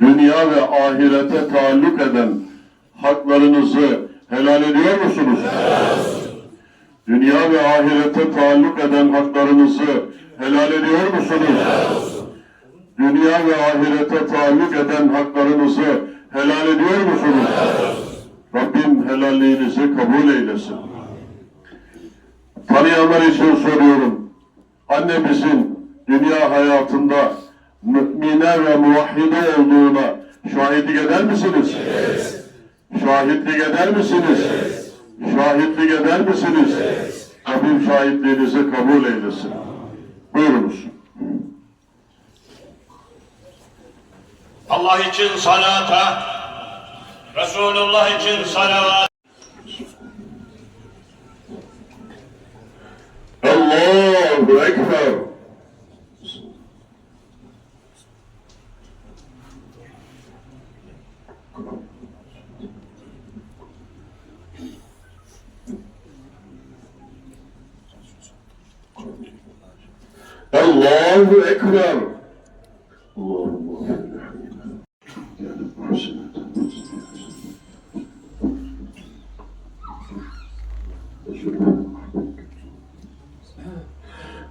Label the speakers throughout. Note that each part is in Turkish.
Speaker 1: dünya ve ahirete taalluk eden haklarınızı helal ediyor musunuz? Dünya ve ahirete taalluk eden haklarınızı helal ediyor musunuz? Dünya ve ahirete taalluk eden haklarınızı helal ediyor musunuz? Rabbim helalliğinizi kabul eylesin. Tanıyanlar için soruyorum. Annemizin dünya hayatında mümine ve muvahhide olduğuna şahitlik eder misiniz? Şahitlik eder misiniz? Şahitlik eder misiniz? Rabbim şahitliğinizi kabul eylesin. Buyurunuz.
Speaker 2: Allah için salata, Resulullah için salavat.
Speaker 1: Allahu Ekber. Allahu Ekber. Allahümme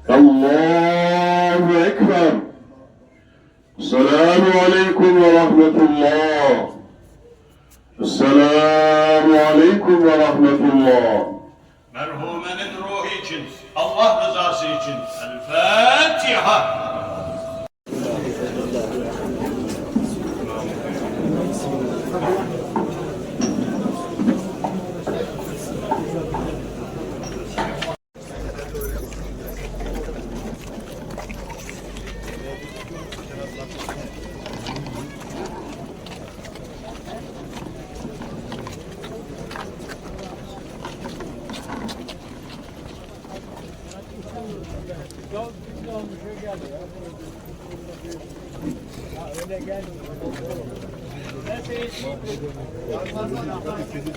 Speaker 1: Allahu Ekber. Selamu Aleyküm ve Rahmetullah. Selamu Aleyküm ve Rahmetullah.
Speaker 2: Merhumenin ruhu için, Allah rızası için. El Fatiha. الجهاد Go öyle gel. Ben seni